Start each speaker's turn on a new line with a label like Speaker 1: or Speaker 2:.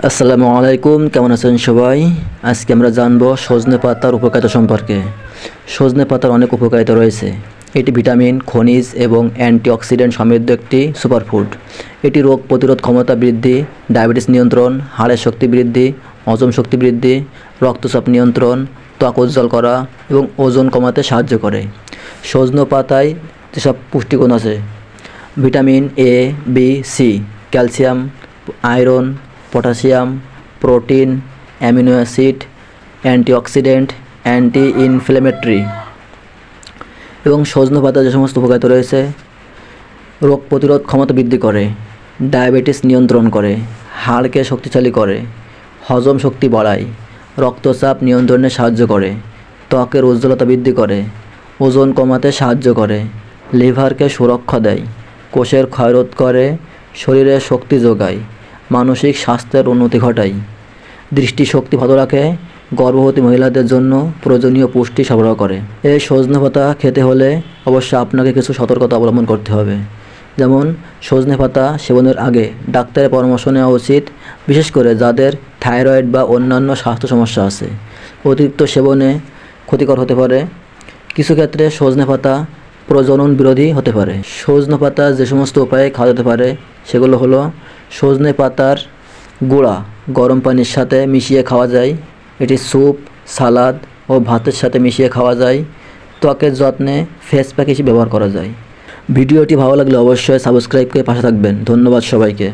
Speaker 1: আসসালামু আলাইকুম, কেমন আছেন সবাই? আজকে আমরা জানব সজনে পাতার উপকারিতা সম্পর্কে। সজনে পাতার অনেক উপকারিতা রয়েছে। এটি ভিটামিন, খনিজ এবং অ্যান্টিঅক্সিডেন্ট সমৃদ্ধ একটি সুপারফুড। এটি রোগ প্রতিরোধ ক্ষমতা বৃদ্ধি, ডায়াবেটিস নিয়ন্ত্রণ, হাড়ের শক্তি বৃদ্ধি, হজম শক্তি বৃদ্ধি, রক্তচাপ নিয়ন্ত্রণ, ত্বক উজ্জ্বল করা এবং ওজন কমাতে সাহায্য করে। সজনে পাতায় যেসব পুষ্টিগুণ আছে, vitamin A B C calcium, iron potassium, protein, amino acid, antioxidant anti inflammatory এবং সজনে পাতা যে সমস্ত উপকারিতা রয়েছে, রোগ প্রতিরোধ ক্ষমতা বৃদ্ধি করে, ডায়াবেটিস নিয়ন্ত্রণ করে হাড়কে শক্তিশালী করে, হজম শক্তি বাড়ায়, রক্তচাপ নিয়ন্ত্রণে সাহায্য করে, ত্বকের উজ্জ্বলতা বৃদ্ধি করে, ওজন কমাতে সাহায্য করে, লিভারকে সুরক্ষা দেয়, কোষের ক্ষয়রোধ করে, শরীরে শক্তি যোগায়। মানসিক স্বাস্থ্যের উন্নতি ঘটায় দৃষ্টিশক্তি ভালো রাখে, গর্ভবতী মহিলাদের জন্য প্রয়োজনীয় পুষ্টি সরবরাহ করে। এই সজনে পাতা খেতে হলে অবশ্যই আপনাকে কিছু সতর্কতা অবলম্বন করতে হবে। যেমন সজনে পাতা সেবনের আগে ডাক্তারের পরামর্শ নেওয়া উচিত, বিশেষ করে যাদের থাইরয়েড বা অন্যান্য স্বাস্থ্য সমস্যা আছে। অতিরিক্ত সেবনে ক্ষতিকর হতে পারে। কিছু ক্ষেত্রে সজনে পাতা প্রজনন বিরোধী হতে পারে। সজনে পাতা যে সমস্ত উপায়ে খাওয়া যেতে পারে, সেগুলো হলো সজনে পাতার গুঁড়া। গরম পানির সাথে মিশিয়ে খাওয়া যায়। এটি স্যুপ, সালাদ ও ভাতের সাথে মিশিয়ে খাওয়া যায়। ত্বকের যত্নে ফেস প্যাক হিসেবে ব্যবহার করা যায়। ভিডিওটি ভালো লাগলে অবশ্যই সাবস্ক্রাইব করে পাশে থাকবেন। ধন্যবাদ সবাইকে।